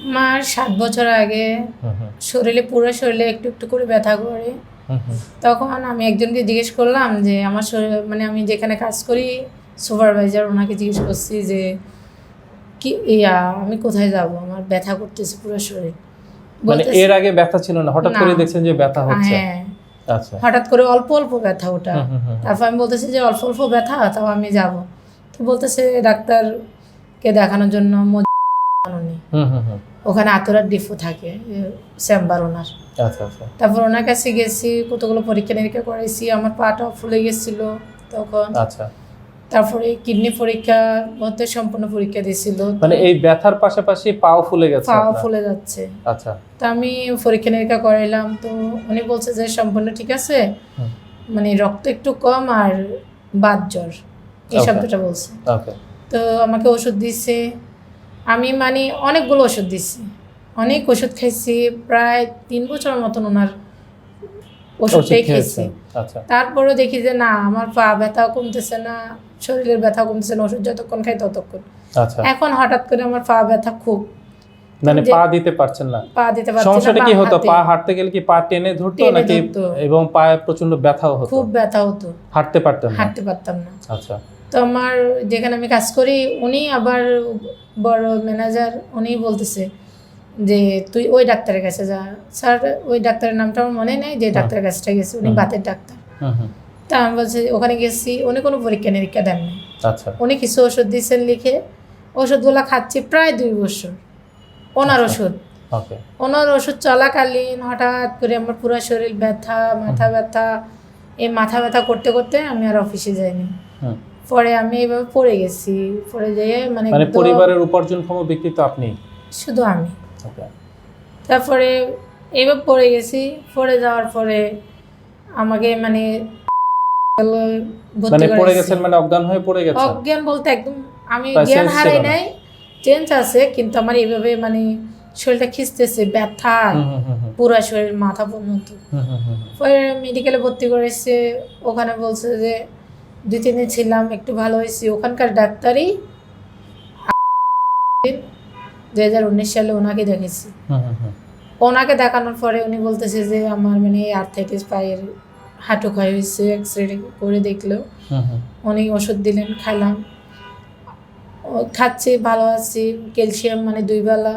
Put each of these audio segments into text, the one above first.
আমার সাত বছর আগে শরীরে পুরো শরীরে একটু একটু করে ব্যথা করে। তখন আমি একজনকে জিজ্ঞেস করলাম যে আমার শরীর মানে আমি যেখানে কাজ করি সুপারভাইজার ওনাকে জিজ্ঞেস করছি যে কি ইয়া আমি কোথায় যাব? আমার ব্যথা করতেছে পুরো শরীর। মানে এর আগে ব্যথা ছিল না? হঠাৎ করে দেখছেন যে ব্যথা হচ্ছে? হ্যাঁ। আচ্ছা। হঠাৎ করে অল্প অল্প ব্যথা ওটা। তারপর আমি বলতেছি যে অল্প অল্প ব্যথা তাও আমি যাব। তো বলতেছে ডাক্তারকে দেখানোর জন্য হুম হুম। ওখানে আতরার ডিফো থাকে চেম্বার ওনার। আচ্ছা আচ্ছা। তারপর ওনার কাছে গেছি কতগুলো পরীক্ষা নিরীক্ষা করাইছি আমার পাটা ফুলে গেছিল তখন। আচ্ছা। তারপরে কিডনি পরীক্ষা মধ্যে সম্পূর্ণ পরীক্ষা দিয়েছিল। মানে এই ব্যথার পাশাপাশি পাও ফুলে গেছে পাও ফুলে যাচ্ছে। আচ্ছা। তো আমি পরীক্ষা নিরীক্ষা করাইলাম তো উনি বলছে যে সম্পূর্ণ ঠিক আছে মানে রক্ত একটু কম আর বাদ জ্বর এই শব্দটা বলছে। ওকে তো আমাকে ওষুধ দিচ্ছে আমি মানে অনেকগুলো ওষুধ দিচ্ছি অনেক ওষুধ খাইছি প্রায় তিন বছর মতন ওনার ওষুধটাই খেয়েছেন। আচ্ছা। দেখি যে না আমার পা ব্যথাও কমতেছে না শরীরের ব্যথা কমতেছে না ওষুধ যতক্ষণ খাই ততক্ষণ। আচ্ছা। এখন হঠাৎ করে আমার পা ব্যথা খুব। মানে পা দিতে পারছেন না। পা দিতে পারছি না সমস্যাটা কি হতো? পা হাঁটতে গেলে কি পা টেনে ধরতো নাকি এবং পায়ে প্রচণ্ড ব্যথাও হতো? খুব ব্যথা হতো। হাঁটতে পারতেন না। হাঁটতে পারতাম না। আচ্ছা। তো আমার যেখানে আমি কাজ করি উনি আবার বড় ম্যানেজার উনি বলতেছে যে তুই ওই ডাক্তারের কাছে যা। স্যার ওই ডাক্তারের নামটা আমার মনে নেই যে ডাক্তারের কাছটা গেছে উনি বাতের ডাক্তার। তা আমি বলছি ওখানে গেছি উনি কোনো পরীক্ষা নিরীক্ষা দেন না আচ্ছা। উনি কিছু ওষুধ দিয়েছেন লিখে ওষুধগুলো খাচ্ছি প্রায় দুই বছর ওনার আচ্ছা। ওষুধ। ওনার ওষুধ চলাকালীন হঠাৎ করে আমার পুরো শরীর ব্যথা মাথা ব্যথা এই মাথা ব্যথা করতে করতে আমি আর অফিসে যাইনি। পরে আমি এইভাবে পড়ে গেছি পড়ে যেয়ে মানে মানে পরিবারের উপার্জনক্ষম ব্যক্তি তো আপনি? শুধু আমি। তারপরে এইভাবে পড়ে গেছি পড়ে যাওয়ার পরে আমাকে মানে মানে পড়ে গেছেন মানে অজ্ঞান হয়ে পড়ে অজ্ঞান বলতে একদম আমি জ্ঞান হারাই নাই চেঞ্জ আছে কিন্তু আমার এইভাবে মানে শরীরটা খিস্তেছে ব্যথা। পুরা শরীর মাথা পর্যন্ত। পরে মেডিকেলে ভর্তি করেছে ওখানে বলছে যে দুই তিন দিন ছিলাম একটু ভালো হয়েছি। ওখানকার ডাক্তারই হাজার উনিশ সালে ওনাকে দেখেছি। ওনাকে দেখানোর পরে উনি বলতেছে যে আমার মানে আর্থাইটিস পায়ের হাঁটু ক্ষয় হয়েছে এক্স রে করে দেখল। ওষুধ দিলেন খাইলাম খাচ্ছি ভালো আছি ক্যালসিয়াম মানে দুই বেলা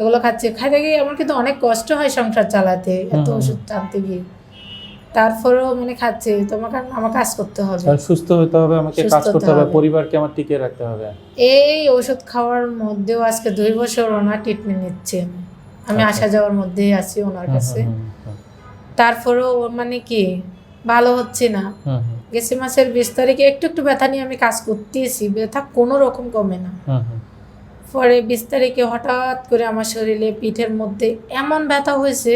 এগুলো খাচ্ছি। খাইতে গিয়ে আমার কিন্তু অনেক কষ্ট হয় সংসার চালাতে এত ওষুধ টানতে গিয়ে। তারপরেও মানে খাচ্ছি তোমাকে আমার কাজ করতে হবে। সুস্থ হতে হবে আমাকে কাজ করতে হবে। পরিবারকে আমার টিকিয়ে রাখতে হবে। এই ওষুধ খাওয়ার মধ্যেও আজকে দুই বছর ওনার ট্রিটমেন্ট নিচ্ছি। আমি আমি আচ্ছা। আসা যাওয়ার মধ্যেই আছি ওনার কাছে। তারপরেও মানে কি ভালো হচ্ছে না। গেছে মাসের বিশ তারিখে একটু একটু ব্যথা নিয়ে আমি কাজ করতেছি ব্যথা কোনো রকম কমে না। পরে বিশ তারিখে হঠাৎ করে আমার শরীরে পিঠের মধ্যে এমন ব্যথা হয়েছে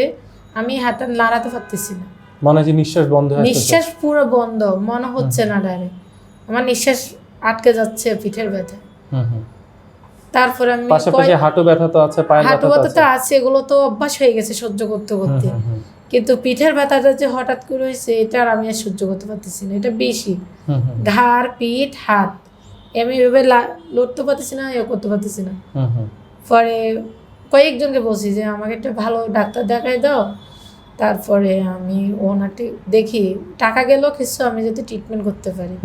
আমি হাঁটা নাড়াতে পারতেছি না। মনে হয় যে নিঃশ্বাস বন্ধ হয়ে নিঃশ্বাস পুরো বন্ধ মনে হচ্ছে না ডাইরেক্ট আমার নিঃশ্বাস আটকে যাচ্ছে পিঠের ব্যথা। হুম হুম। তারপরে আমি পাশাপাশি হাঁটু ব্যথা তো আছে পায়ের হাঁটু ব্যথা তো ব্যথা তো আছে এগুলো তো অভ্যাস হয়ে গেছে সহ্য করতে করতে। কিন্তু পিঠের ব্যথাটা যে হঠাৎ করে হয়েছে এটা আর আমি আর সহ্য করতে পারতেছি না এটা বেশি। হুম হুম ঘাড় পিঠ হাত আমি এভাবে লড়তে পারতেছি না ইয়ে করতে পারতেছি না। হুম হুম। পরে কয়েকজনকে বলছি যে আমাকে একটা ভালো ডাক্তার দেখাই দাও তারপরে আমি ওনারটি দেখি টাকা গেলেও কিছু আমি যদি ট্রিটমেন্ট করতে পারি।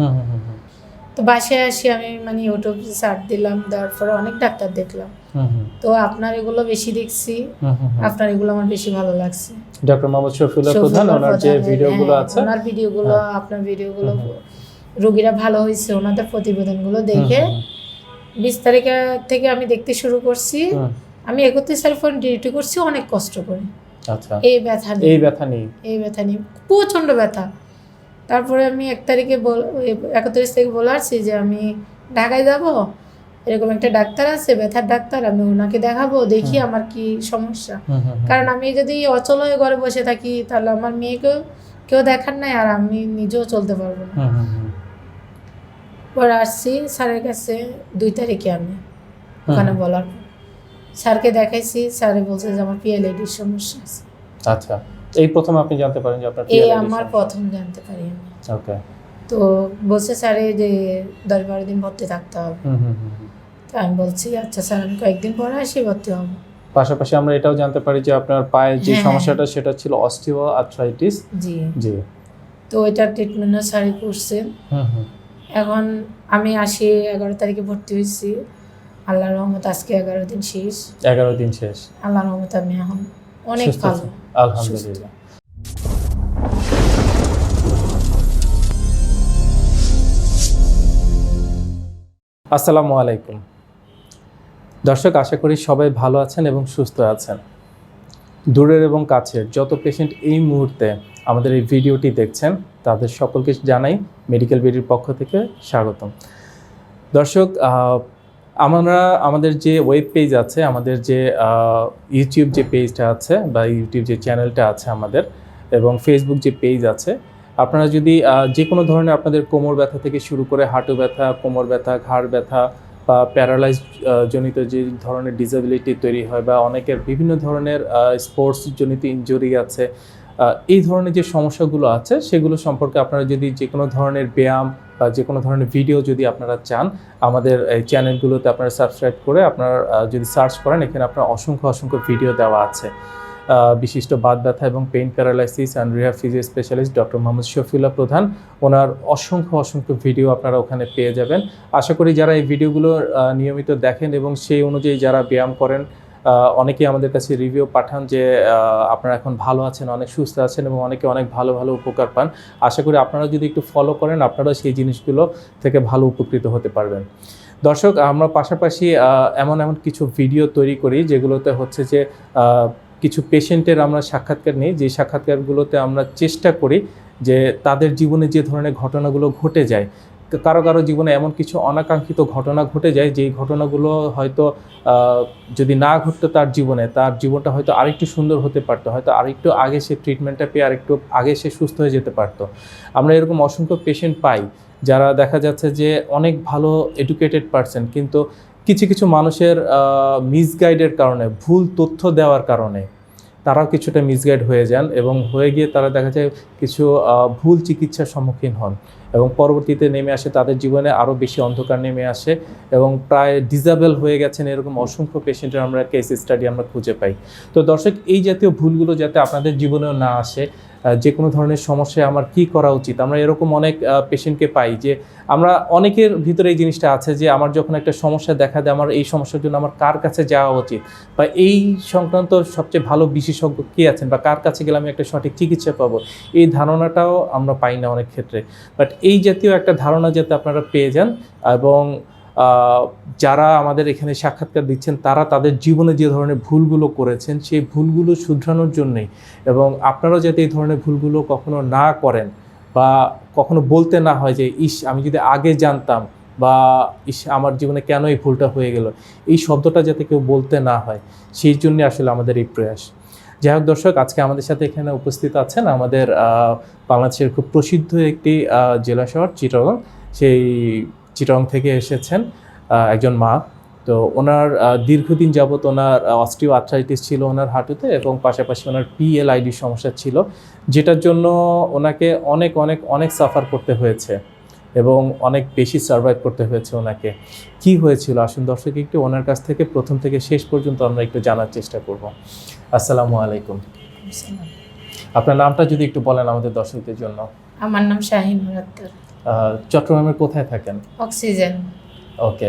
তো বাসায় আসি আমি মানে ইউটিউবে সার্চ দিলাম তারপরে অনেক ডাক্তার দেখলাম। তো আপনার এগুলো বেশি দেখছি। আপনার এগুলো আমার বেশি ভালো লাগছে। ডক্টর মোহাম্মদ শফিউল্লাহ প্রধান ওনার যে ভিডিওগুলো হ্যাঁ, আছে। ওনার ভিডিওগুলো হ্যাঁ। আপনার ভিডিওগুলো রোগীরা ভালো হয়েছে ওনাদের প্রতিবেদনগুলো দেখে বিশ তারিখ থেকে আমি দেখতে শুরু করছি। আমি একত্রিশ তারিখ ডিউটি করছি অনেক কষ্ট করে। আচ্ছা। এই ব্যথা নিয়ে এই ব্যথা নেই? এই ব্যথা নিয়ে প্রচণ্ড ব্যথা। তারপরে আমি এক তারিখে বল একত্রিশ তারিখে বলে আসছি যে আমি ঢাকায় যাব। এরকম একটা ডাক্তার আছে ব্যথার ডাক্তার আমি ওনাকে দেখাবো দেখি আমার কি সমস্যা। কারণ আমি যদি অচল হয়ে ঘরে বসে থাকি তাহলে আমার মেয়েকেও কেউ দেখার নাই আর আমি নিজেও চলতে পারব না। পরে আসছি স্যারের কাছে দুই তারিখে আমি ওখানে বলার পর। স্যারকে দেখাইছি স্যারে বলছে যে আমার পিএলআইডির সমস্যা আছে। আচ্ছা এই প্রথম আপনি জানতে পারেন যে আপনার এই আমার প্রথম জানতে পারি আমি। ওকে। তো বলছে স্যারে যে দশ বারো দিন ভর্তি থাকতে হবে। তো আমি বলছি আচ্ছা স্যার আমি কয়েকদিন পরে আসি ভর্তি হব। পাশাপাশি আমরা এটাও জানতে পারি যে আপনার পায়ের যে হ্যাঁ। সমস্যাটা সেটা ছিল অস্টিও আর্থ্রাইটিস জি। জি। তো ওইটার ট্রিটমেন্টও স্যারই করছেন হুম হুম। এখন আমি আসি এগারো তারিখে ভর্তি হয়েছি। আল্লাহর রহমত আজকে এগারো দিন শেষ। এগারো দিন শেষ। আল্লাহর রহমত আমি এখন অনেক ভালো। আলহামদুলিল্লাহ। আসসালামু আলাইকুম। দর্শক আশা করি সবাই ভালো আছেন এবং সুস্থ আছেন। দূরের এবং কাছের যত পেশেন্ট এই মুহূর্তে আমাদের এই ভিডিওটি দেখছেন তাদের সকলকে জানাই মেডিকেল বিডির পক্ষ থেকে স্বাগতম। দর্শক আহ, আমরা আমাদের যে ওয়েব পেজ আছে, আমাদের যে ইউটিউব যে পেজটা আছে বা ইউটিউব যে চ্যানেলটা আছে আমাদের এবং ফেসবুক যে পেজ আছে, আপনারা যদি যে কোনো ধরনের আপনাদের কোমর ব্যথা থেকে শুরু করে হাঁটু ব্যথা, কোমর ব্যথা, ঘাড় ব্যথা বা প্যারালাইজ জনিত যে ধরনের ডিসেবিলিটি তৈরি হয় বা অনেকের বিভিন্ন ধরনের স্পোর্টস জনিত ইঞ্জুরি আছে এই ধরনের যে সমস্যাগুলো আছে, সেগুলো সম্পর্কে আপনারা যদি যে কোনো ধরনের ব্যায়াম যে কোনো ধরনের ভিডিও যদি আপনারা চান, আমাদের এই চ্যানেলগুলোতে আপনারা সাবস্ক্রাইব করে আপনারা যদি সার্চ করেন, এখানে আপনার অসংখ্য অসংখ্য ভিডিও দেওয়া আছে। বিশিষ্ট বাদ ব্যথা এবং pain paralysis and rehab physio specialist doctor Mohammad Shafiullah প্রধান। ওনার অসংখ্য অসংখ্য ভিডিও আপনারা ওখানে পেয়ে যাবেন। আশা করি যারা এই ভিডিওগুলো নিয়মিত দেখেন এবং সেই অনুযায়ী যারা ব্যায়াম করেন অনেকেই আমাদের কাছে রিভিউ পাঠান যে আপনারা এখন ভালো আছেন, অনেক সুস্থ আছেন এবং অনেকে অনেক ভালো ভালো উপকার পান। আশা করি আপনারা যদি একটু ফলো করেন আপনারা সেই জিনিসগুলো থেকে ভালো উপকৃত হতে পারবেন। দর্শক, আমরা পাশাপাশি এমন এমন কিছু ভিডিও তৈরি করি যেগুলোতে হচ্ছে যে কিছু পেশেন্টের আমরা সাক্ষাৎকার নিই। যে সাক্ষাৎকারগুলোতে আমরা চেষ্টা করি যে, তাদের জীবনে যে ধরনের ঘটনাগুলো ঘটে যায় কারও কারও জীবনে এমন কিছু অনাকাঙ্ক্ষিত ঘটনা ঘটে যায়, যেই ঘটনাগুলো হয়তো যদি না ঘটতো তার জীবনে, তার জীবনটা হয়তো আরেকটু সুন্দর হতে পারতো, হয়তো আরেকটু আগে সে ট্রিটমেন্টটা পেয়ে আরেকটু আগে সে সুস্থ হয়ে যেতে পারতো। আমরা এরকম অসংখ্য পেশেন্ট পাই, যারা দেখা যাচ্ছে যে অনেক ভালো এডুকেটেড পারসন কিন্তু কিছু কিছু মানুষের মিসগাইডের কারণে, ভুল তথ্য দেওয়ার কারণে, তারাও কিছুটা মিসগাইড হয়ে যান এবং হয়ে গিয়ে তারা দেখা যায় কিছু ভুল চিকিৎসার সম্মুখীন হন। এবং পরবর্তীতে নেমে আসে, তাদের জীবনে আরও বেশি অন্ধকার নেমে আসে এবং প্রায় ডিজাবেল হয়ে গেছেন এরকম অসংখ্য পেশেন্টের আমরা কেস স্টাডি আমরা খুঁজে পাই। তো দর্শক, এই জাতীয় ভুলগুলো যাতে আপনাদের জীবনেও না আসে যে কোনো ধরনের সমস্যায় আমার কি করা উচিত? আমরা এরকম অনেক পেশেন্টকে পাই যে আমরা অনেকের ভিতরে এই জিনিসটা আছে যে আমার যখন একটা সমস্যা দেখা দেয়, আমার এই সমস্যার জন্য আমার কার কাছে যাওয়া উচিত? বা এই সংক্রান্ত সবচেয়ে ভালো বিশেষজ্ঞ কে আছেন? বা কার কাছে গেলে আমি একটা সঠিক চিকিৎসা পাবো? এই ধারণাটাও আমরা পাই না অনেক ক্ষেত্রে। বাট এই জাতীয় একটা ধারণা যাতে আপনারা পেয়ে যান এবং যারা আমাদের এখানে সাক্ষাৎকার দিচ্ছেন, তারা তাদের জীবনে যে ধরনের ভুলগুলো করেছেন, সেই ভুলগুলো শুধরানোর জন্যই এবং আপনারাও যাতে এই ধরনের ভুলগুলো কখনো না করেন বা কখনো বলতে না হয় যে, ইস, আমি যদি আগে জানতাম বা ইস, আমার জীবনে কেন এই ভুলটা হয়ে গেল? এই শব্দটা যাতে কেউ বলতে না হয়, সেই জন্য আসলে আমাদের এই প্রয়াস। যাই হোক দর্শক, আজকে আমাদের সাথে এখানে উপস্থিত আছেন আমাদের বাংলাদেশের খুব প্রসিদ্ধ একটি জেলা শহর চিটাগং। সেই চিটাগং থেকে এসেছেন একজন মা। তো ওনার দীর্ঘদিন যাবত ওনার অস্টিও আর্থ্রাইটিস ছিল ওনার হাঁটুতে এবং পাশাপাশি ওনার পিএলআইডি সমস্যা ছিল, যেটার জন্য ওনাকে অনেক অনেক অনেক সাফার করতে হয়েছে এবং অনেক বেশি সার্ভাইভ করতে হয়েছে ওনাকে। কি হয়েছিল? আসুন দর্শক, একটু ওনার কাছ থেকে, প্রথম থেকে শেষ পর্যন্ত আমরা একটু জানার চেষ্টা করব। আসসালামু আলাইকুম। আপনার নামটা যদি একটু বলেন আমাদের দর্শকদের জন্য। আমার নাম শাহিন আহ, চট্টগ্রামের কোথায় থাকেন? অক্সিজেন। ওকে।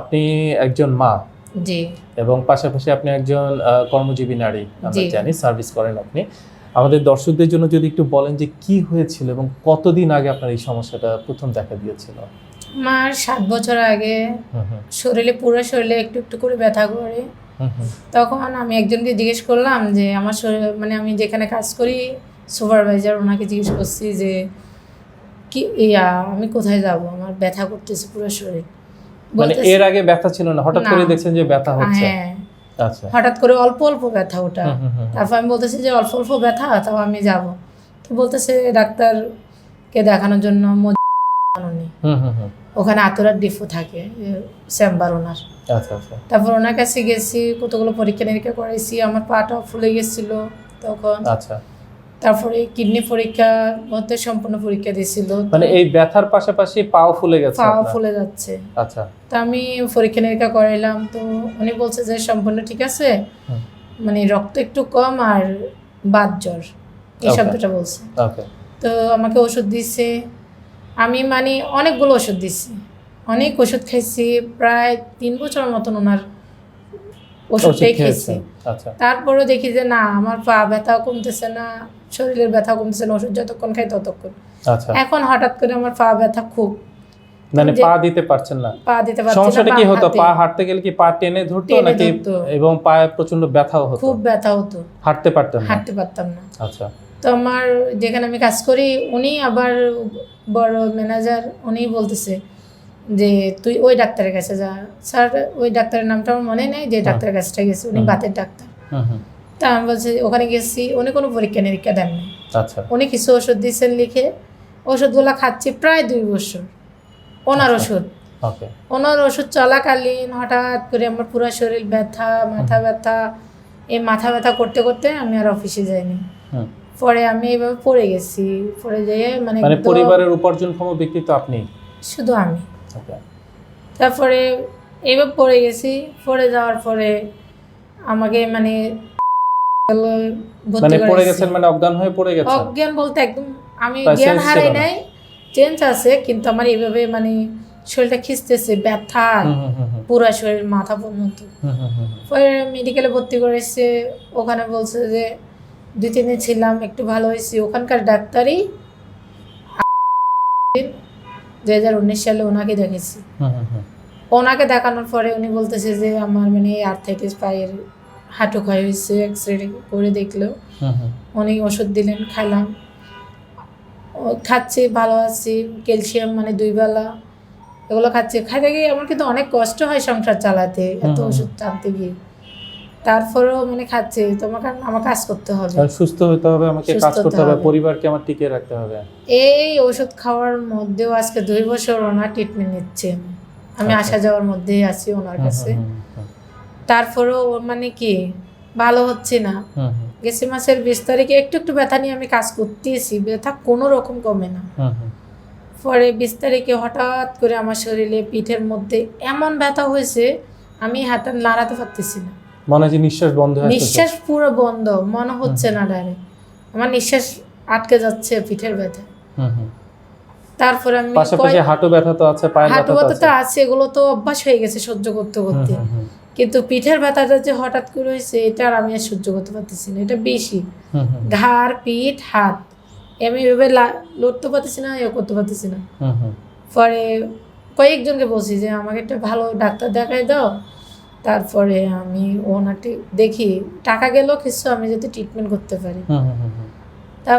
আপনি একজন মা। জি। এবং পাশাপাশি আপনি একজন কর্মজীবী নারী আমরা জানি সার্ভিস করেন আপনি। আমাদের দর্শকদের জন্য যদি একটু বলেন যে কি হয়েছিল এবং কতদিন আগে আপনার এই সমস্যাটা প্রথম দেখা দিয়েছিল? আমার সাত বছর আগে শরীরে পুরো শরীরে একটু একটু করে ব্যথা করে। তখন আমি একজনকে জিজ্ঞেস করলাম যে আমার শরীর মানে আমি যেখানে কাজ করি সুপারভাইজার ওনাকে জিজ্ঞেস করছি যে কি ইয়া আমি কোথায় যাব? আমার ব্যথা করতেছে পুরো শরীর। মানে এর আগে ব্যথা ছিল না? হঠাৎ করে দেখছেন যে ব্যথা হচ্ছে? হ্যাঁ। আচ্ছা। হঠাৎ করে অল্প অল্প ব্যথা ওটা। তারপর আমি বলতেছি যে অল্প অল্প ব্যথা তাও আমি যাব। তো বলতেছে ডাক্তারকে দেখানোর জন্য। ওখানে আতরার ডিফো থাকে চেম্বার ওনার। তারপর ওনার কাছে গেছি কতগুলো পরীক্ষা নিরীক্ষা করাইছি আমার পাটাও ফুলে গেছিল তখন। আচ্ছা। তারপরে কিডনি পরীক্ষা মধ্যে সম্পূর্ণ পরীক্ষা দিয়েছিল। মানে এই ব্যথার পাশাপাশি পাও ফুলে গেছে পা আপনার? ফুলে যাচ্ছে। আচ্ছা। তো আমি পরীক্ষা নিরীক্ষা করাইলাম তো উনি বলছে যে সম্পূর্ণ ঠিক আছে মানে রক্ত একটু কম আর বাদ জ্বর এই শব্দটা বলছে। ওকে তো আমাকে ওষুধ দিচ্ছে আমি মানে অনেকগুলো ওষুধ দিচ্ছি অনেক ওষুধ খাইছি প্রায় তিন বছর মতন ওনার ওষুধ ওষুধটাই খেয়েছেন? আচ্ছা। দেখি যে না আমার পা ব্যথাও কমতেছে না শরীরের ব্যথা কমতেছে না ওষুধ যতক্ষণ খাই ততক্ষণ। আচ্ছা। এখন হঠাৎ করে আমার পা ব্যথা খুব। মানে পা দিতে পারছেন না? পা দিতে পারছি না সমস্যাটা কি হতো? পা হাঁটতে গেলে কি পা টেনে ধরতো নাকি এবং পায়ে প্রচণ্ড ব্যথাও হতো? খুব ব্যথা হতো। হাঁটতে পারতেন না? হাঁটতে পারতাম না। আচ্ছা। তো আমার যেখানে আমি কাজ করি উনি আবার বড় ম্যানেজার উনি বলতেছে যে তুই ওই ডাক্তারের কাছে যা। স্যার ওই ডাক্তারের নামটা আমার মনে নেই যে ডাক্তারের কাছটা গেছি উনি হুম। বাতের ডাক্তার। হুম হুম তা আমি বলছি ওখানে গেছি উনি কোনো পরীক্ষা নিরীক্ষা দেন না আচ্ছা। উনি কিছু ওষুধ দিয়েছেন লিখে ওষুধগুলো খাচ্ছি প্রায় দুই বছর। ওনার আচ্ছা। ওষুধ। ওনার ওষুধ চলাকালীন হঠাৎ করে আমার পুরো শরীর ব্যথা মাথা ব্যথা এই মাথা ব্যথা করতে করতে আমি আর অফিসে যাইনি। পরে আমি এইভাবে পড়ে গেছি। পড়ে যেয়ে মানে মানে পরিবারের উপার্জনক্ষম ব্যক্তি তো আপনি। শুধু আমি। তারপরে এইভাবে পড়ে গেছি। পড়ে যাওয়ার পরে আমাকে মানে মানে পড়ে গেছেন মানে অজ্ঞান হয়ে পড়ে গেছেন? অজ্ঞান বলতে একদম আমি জ্ঞান হারাই নাই চেঞ্জ আছে কিন্তু আমার এইভাবে মানে শরীরটা খিস্তেছে ব্যথা পুরা শরীর মাথা পর্যন্ত। পরে মেডিকেলে ভর্তি করেছে ওখানে বলছে যে দুই তিন দিন ছিলাম একটু ভালো হয়েছি ওখানকার ডাক্তারই দুই হাজার উনিশ সালে ওনাকে দেখেছি। ওনাকে দেখানোর পরে উনি বলতেছে যে আমার মানে আর্থাইটিস পায়ের হাঁটু ক্ষয় হয়েছে এক্স রে করে দেখল। উনি ওষুধ দিলেন খাইলাম ও খাচ্ছি ভালো আছি ক্যালসিয়াম মানে দুই বেলা। এগুলো খাচ্ছি। খাইতে গিয়ে আমার কিন্তু অনেক কষ্ট হয় সংসার চালাতে এত ওষুধ আনতে গিয়ে। তারপরেও মানে খাচ্ছি তোমার কারণ আমার কাজ করতে হবে। সুস্থ হতে হবে আমাকে কাজ করতে হবে। পরিবারকে আমার টিকে রাখতে হবে। এই ওষুধ খাওয়ার মধ্যেও আজকে দুই বছর ওনার ট্রিটমেন্ট নিচ্ছে। আমি। আচ্ছা। আসা যাওয়ার মধ্যেই আছি ওনার কাছে। তারপরেও মানে কি ভালো হচ্ছে না। গেছে মাসের বিশ তারিখে একটু একটু ব্যথা নিয়ে আমি কাজ করতেছি ব্যথা কোনো রকম কমে না। পরে বিশ তারিখে হঠাৎ করে আমার শরীরে পিঠের মধ্যে এমন ব্যথা হয়েছে আমি হাতে নাড়াতে পারতেছি না। মনে হয় নিঃশ্বাস বন্ধ হয়ে নিঃশ্বাস পুরো বন্ধ মনে হচ্ছে না ডাইরেক্ট আমার নিঃশ্বাস আটকে যাচ্ছে পিঠের ব্যথা। হুম, হুম। তারপরে আমি পাশাপাশি হাঁটু ব্যথা তো আছে পায়ের হাঁটু ব্যথা তো ব্যথা আছে। তো আছে এগুলো তো অভ্যাস হয়ে গেছে সহ্য করতে করতে। কিন্তু পিঠের ব্যথাটা যে হঠাৎ করে হয়েছে এটা আর আমি আর সহ্য করতে পারতেছি না এটা বেশি। হুম, হুম, ঘাড় পিঠ হাত আমি এভাবে লড়তে পারতেছি না ইয়ে করতে পারতেছি না। পরে কয়েকজনকে বলছি যে আমাকে একটা ভালো ডাক্তার দেখাই দাও তারপরে আমি ওনারটি দেখি টাকা গেলেও কিছু আমি যাতে ট্রিটমেন্ট করতে পারি। তা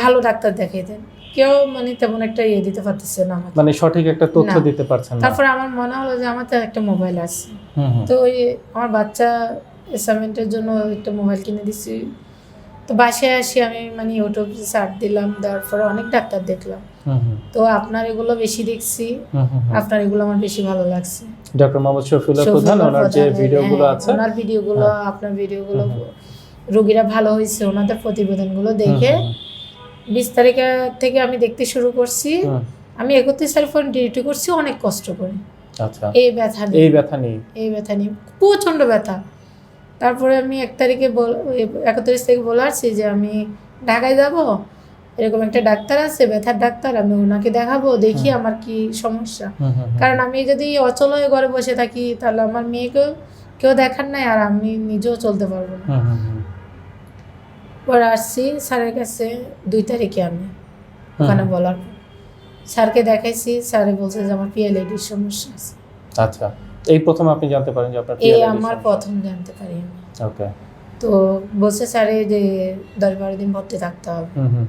ভালো ডাক্তার দেখাই দেন। কেউ মানে তেমন একটা ইয়ে দিতে পারতেছে না আমাকে। মানে সঠিক একটা তথ্য দিতে পারছেন না। তারপরে আমার মনে হলো যে আমার তো একটা মোবাইল আছে। তো ওই আমার বাচ্চা অ্যাসাইনমেন্টের জন্য একটা মোবাইল কিনে দিছি। তো বাসায় আসি আমি মানে ইউটিউব সার্চ দিলাম দেওয়ার পরে অনেক ডাক্তার দেখলাম। তো আপনার এগুলো বেশি দেখছি। আপনার এগুলো আমার বেশি ভালো লাগছে। ডক্টর মোহাম্মদ শফিউল্লাহ প্রধান ওনার যে ভিডিওগুলো হ্যাঁ, আছে। ওনার ভিডিওগুলো হ্যাঁ। আপনার ভিডিওগুলো রোগীরা ভালো হয়েছে ওনাদের প্রতিবেদনগুলো দেখে বিশ তারিখে থেকে আমি দেখতে শুরু করছি। আমি একত্রিশ তারিখ পর্যন্ত ডিউটি করছি অনেক কষ্ট করে। আচ্ছা। এই ব্যথা নিয়ে। এই ব্যথা নেই এই ব্যথা নিয়ে। প্রচণ্ড ব্যথা। তারপরে আমি এক তারিখে বল একত্রিশ তারিখে বলে আসছি যে আমি ঢাকায় যাব। এরকম একটা ডাক্তার আছে ব্যথার ডাক্তার আমি ওনাকে দেখাবো দেখি আমার কি সমস্যা। কারণ আমি যদি অচল হয়ে ঘরে বসে থাকি তাহলে আমার মেয়েকেও কেউ দেখার নাই আর আমি নিজেও চলতে পারব না। পরে আসছি স্যারের কাছে দুই তারিখে আমি ওখানে বলার পর। স্যারকে দেখাইছি স্যারে বলছে যে আমার পিএলআইডির সমস্যা আছে। আচ্ছা এই প্রথম আপনি জানতে পারেন যে আপনার এই আমার প্রথম জানতে পারি আমি। ওকে। তো বলছে স্যারে যে দশ বারো দিন ভর্তি থাকতে হবে। হুম, হুম।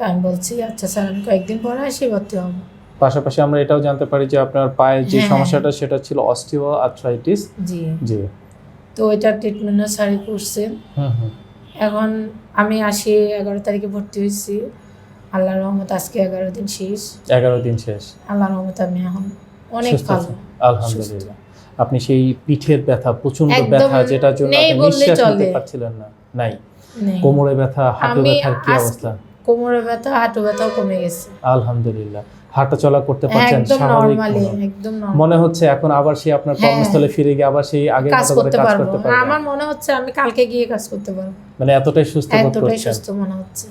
তো আমি বলছি আচ্ছা স্যার আমি কয়েকদিন পরে আসি ভর্তি হব। পাশাপাশি আমরা এটাও জানতে পারি যে আপনার পায়ের যে হ্যাঁ। সমস্যাটা সেটা ছিল অস্টিও আর্থ্রাইটিস জি। জি। তো ওইটার ট্রিটমেন্টও স্যারই করছে। হুম হুম। এখন আমি আসি এগারো তারিখে ভর্তি হয়েছি। আল্লাহ রহমত আজকে এগারো দিন শেষ। এগারো দিন শেষ। আল্লাহ রহমত আমি এখন অনেক ভালো আলহামদুলিল্লাহ। আপনি সেই পিঠের ব্যথা প্রচণ্ড ব্যথা যেটার জন্য আপনি নিঃশ্বাস নিতে পারছিলেন না। নাই। কোমরে ব্যথা আমি ব্যথার কি অবস্থা? কোমরে ব্যথা হাঁটু ব্যথাও কমে গেছে। আলহামদুলিল্লাহ। হাঁটা চলা করতে পারছেন স্বাভাবিক। মনে হচ্ছে এখন আবার সেই আপনার হ্যাঁ। কর্মস্থলে ফিরে গিয়ে আবার সেই আগের মতো করে কাজ করতে পারবেন। আমার মনে হচ্ছে আমি কালকে গিয়ে কাজ করতে পারব। মানে এতটাই সুস্থ বোধ এতটাই সুস্থ মনে হচ্ছে।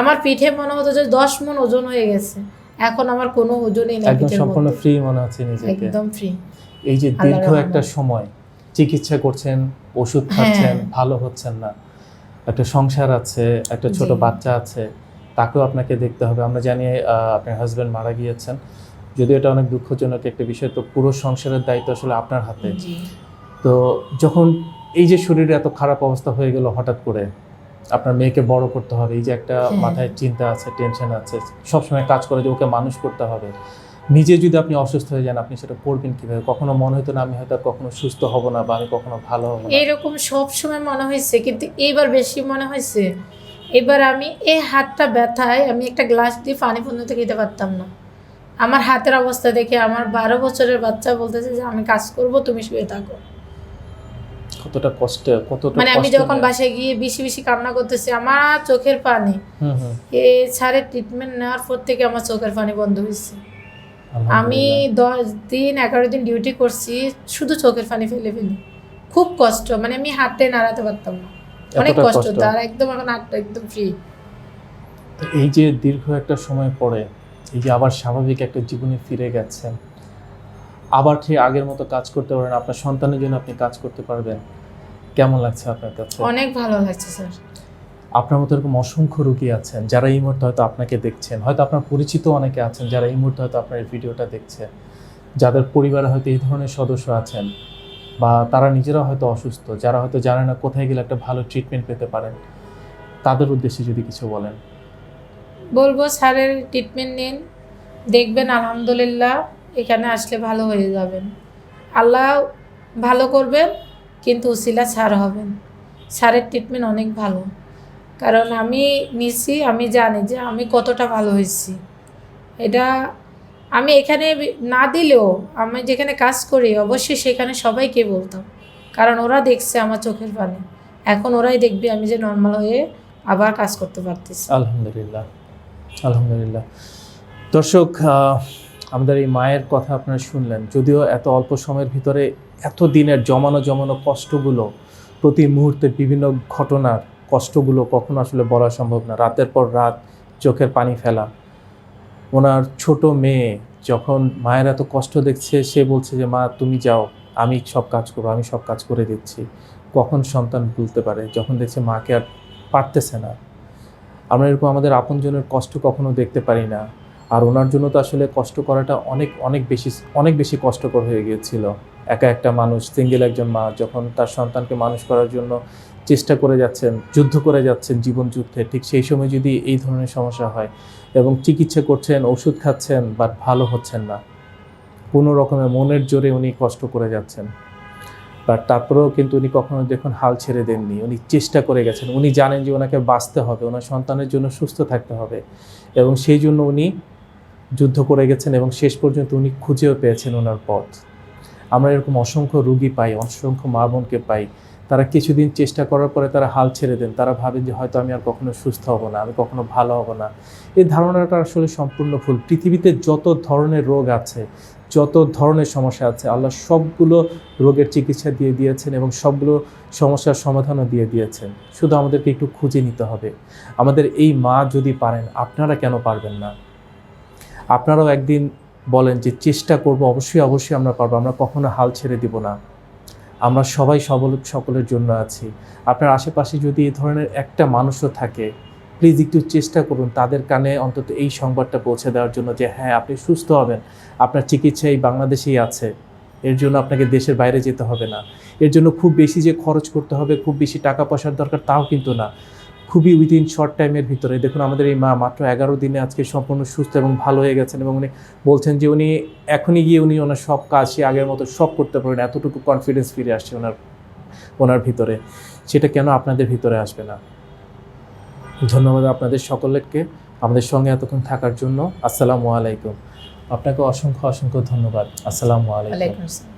আমার পিঠে মনে হতো যে দশ মন ওজন হয়ে গেছে। এখন আমার কোনো ওজনই নেই একদম সম্পূর্ণ ফ্রি মনে হচ্ছে নিজেকে। একদম ফ্রি এই যে দীর্ঘ একটা সময় চিকিৎসা করছেন ওষুধ হ্যাঁ। খাচ্ছেন ভালো হচ্ছেন না। একটা সংসার আছে একটা ছোট বাচ্চা আছে তাকেও আপনাকে দেখতে হবে। আমরা জানি আপনার হাজব্যান্ড মারা গিয়েছেন। যদিও এটা অনেক দুঃখজনক একটা বিষয় তো পুরো সংসারের দায়িত্ব আসলে আপনার হাতে। তো যখন এই যে শরীরে এত খারাপ অবস্থা হয়ে গেল হঠাৎ করে আপনার মেয়েকে বড় করতে হবে এই যে একটা হ্যাঁ। মাথায় চিন্তা আছে টেনশন আছে সবসময় কাজ করে যে ওকে মানুষ করতে হবে। নিজে যদি আপনি অসুস্থ হয়ে যান আপনি সেটা করবেন কীভাবে? কখনো মনে হতো না আমি হয়তো কখনো সুস্থ হব না বা আমি কখনো ভালো হব না। এরকম সব সময় মনে হয়েছে কিন্তু এইবার বেশি মনে হয়েছে এবার আমি এই হাতটা ব্যথায় আমি একটা গ্লাস দিয়ে পানি পর্যন্ত খেতে পারতাম না। আমার হাতের অবস্থা দেখে আমার বারো বছরের বাচ্চা বলতেছে যে আমি কাজ করব তুমি শুয়ে থাকো। কতটা কষ্ট কতটা মানে আমি যখন। বাসায় গিয়ে বেশি বেশি কান্না করতেছি আমার চোখের পানি এ সারের ট্রিটমেন্ট নেওয়ার পর থেকে আমার চোখের পানি বন্ধ হয়েছে। আমি দশ দিন এগারো দিন ডিউটি করছি শুধু চোখের পানি ফেলে ফেলি। খুব কষ্ট মানে আমি হাঁটতে নাড়াতে পারতাম না। অনেক কষ্ট কষ্ট। তার একদম এখন হাতটা একদম ফ্রি এই যে দীর্ঘ একটা সময় পরে এই যে আবার স্বাভাবিক একটা জীবনে ফিরে গেছেন আবার ঠিক আগের মতো কাজ করতে পারেন আপনার সন্তানের জন্য আপনি কাজ করতে পারবেন? কেমন লাগছে আপনার কাছে? অনেক ভালো লাগছে স্যার। আপনার মতো এরকম অসংখ্য রোগী আছেন যারা এই মুহূর্তে হয়তো আপনাকে দেখছেন। হয়তো আপনার পরিচিত অনেকে আছেন যারা এই মুহূর্তে হয়তো আপনার ভিডিওটা দেখছে। যাদের পরিবারে হয়তো এই ধরনের সদস্য আছেন বা তারা নিজেরা হয়তো অসুস্থ, যারা হয়তো জানে না কোথায় গেলে একটা ভালো ট্রিটমেন্ট পেতে পারেন। তাদের উদ্দেশ্যে যদি কিছু বলেন। বলব, স্যারের ট্রিটমেন্ট নিন। দেখবেন আলহামদুলিল্লাহ এখানে আসলে ভালো হয়ে যাবেন। আল্লাহ ভালো করবেন, কিন্তু উসিলা স্যার হবেন। স্যারের ট্রিটমেন্ট অনেক ভালো। কারণ আমি নিছি, আমি জানি যে আমি কতটা ভালো হয়েছি। এটা আমি এখানে না দিলেও আমি যেখানে কাজ করি, অবশ্যই সেখানে সবাইকে বলতাম। কারণ ওরা দেখছে আমার চোখের পানি। এখন ওরাই দেখবে আমি যে নর্মাল হয়ে আবার কাজ করতে পারতেছি। আলহামদুলিল্লাহ আলহামদুলিল্লাহ। দর্শক আমাদের এই মায়ের কথা আপনারা শুনলেন। যদিও এত অল্প সময়ের ভিতরে এত দিনের জমানো জমানো কষ্টগুলো প্রতি মুহূর্তে বিভিন্ন ঘটনার কষ্টগুলো কখনো আসলে বলা সম্ভব না। রাতের পর রাত চোখের পানি ফেলা। ওনার ছোট মেয়ে যখন মায়ের এত কষ্ট দেখছে, সে বলছে যে, মা, তুমি যাও, আমি সব কাজ করব, আমি সব কাজ করে দিচ্ছি। কখন সন্তান ভুলতে পারে? যখন দেখছে মাকে আর পারতেছে না। আমরা এরকম আমাদের আপনজনের কষ্ট কখনো দেখতে পারি না। আর ওনার জন্য তো আসলে কষ্ট করাটা অনেক অনেক বেশি অনেক বেশি কষ্টকর হয়ে গিয়েছিল। একা একটা মানুষ সিঙ্গেল একজন মা, যখন তার সন্তানকে মানুষ করার জন্য চেষ্টা করে যাচ্ছেন, যুদ্ধ করে যাচ্ছেন জীবন যুদ্ধে, ঠিক সেই সময় যদি এই ধরনের সমস্যা হয় এবং চিকিৎসা করছেন, ওষুধ খাচ্ছেন বাট ভালো হচ্ছেন না, কোনো রকমের মনের জোরে উনি কষ্ট করে যাচ্ছেন। বাট তারপরেও কিন্তু উনি কখনো দেখুন হাল ছেড়ে দেননি, উনি চেষ্টা করে গেছেন, উনি জানেন যে ওনাকে বাঁচতে হবে, ওনার সন্তানের জন্য সুস্থ থাকতে হবে এবং সেই জন্য উনি যুদ্ধ করে গেছেন এবং শেষ পর্যন্ত উনি খুঁজেও পেয়েছেন ওনার পথ। আমরা এরকম অসংখ্য রুগী পাই, অসংখ্য মা বোনকে পাই তারা কিছুদিন চেষ্টা করার পরে তারা হাল ছেড়ে দেন। তারা ভাবেন যে হয়তো আমি আর কখনো সুস্থ হব না, আমি কখনো ভালো হব না। এই ধারণাটা আসলে সম্পূর্ণ ভুল। পৃথিবীতে যত ধরনের রোগ আছে, যত ধরনের সমস্যা আছে, আল্লাহ সবগুলো রোগের চিকিৎসা দিয়ে দিয়েছেন এবং সবগুলো সমস্যার সমাধানও দিয়ে দিয়েছেন। শুধু আমাদেরকে একটু খুঁজে নিতে হবে। আমাদের এই মা যদি পারেন, আপনারা কেন পারবেন না? আপনারাও একদিন বলেন যে, চেষ্টা করব, অবশ্যই অবশ্যই আমরা পারব। আমরা কখনো হাল ছেড়ে দিব না। আমরা সবাই সবল সকলের জন্য আছি। আপনার আশেপাশে যদি এ ধরনের একটা মানুষও থাকে প্লিজ একটু চেষ্টা করুন তাদের কানে অন্তত এই সংবাদটা পৌঁছে দেওয়ার জন্য যে হ্যাঁ আপনি সুস্থ হবেন। আপনার চিকিৎসা এই বাংলাদেশেই আছে। এর জন্য আপনাকে দেশের বাইরে যেতে হবে না। এর জন্য খুব বেশি যে খরচ করতে হবে, খুব বেশি টাকা পয়সার দরকার তাও কিন্তু না। খুবই উইদিন শর্ট টাইমের ভিতরে। দেখুন, আমাদের এই মা মাত্র এগারো দিনে আজকে সম্পূর্ণ সুস্থ এবং ভালো হয়ে গেছেন এবং উনি বলছেন যে উনি এখনই গিয়ে উনি ওনার সব কাজ সে আগের মতো সব করতে পারেন এতটুকু কনফিডেন্স ফিরে আসছে ওনার ওনার ভিতরে। সেটা কেন আপনাদের ভিতরে আসবে না? ধন্যবাদ আপনাদের সকলকে আমাদের সঙ্গে এতক্ষণ থাকার জন্য। আসসালামু আলাইকুম। আপনাকে অসংখ্য অসংখ্য ধন্যবাদ। আসসালামু আলাইকুম।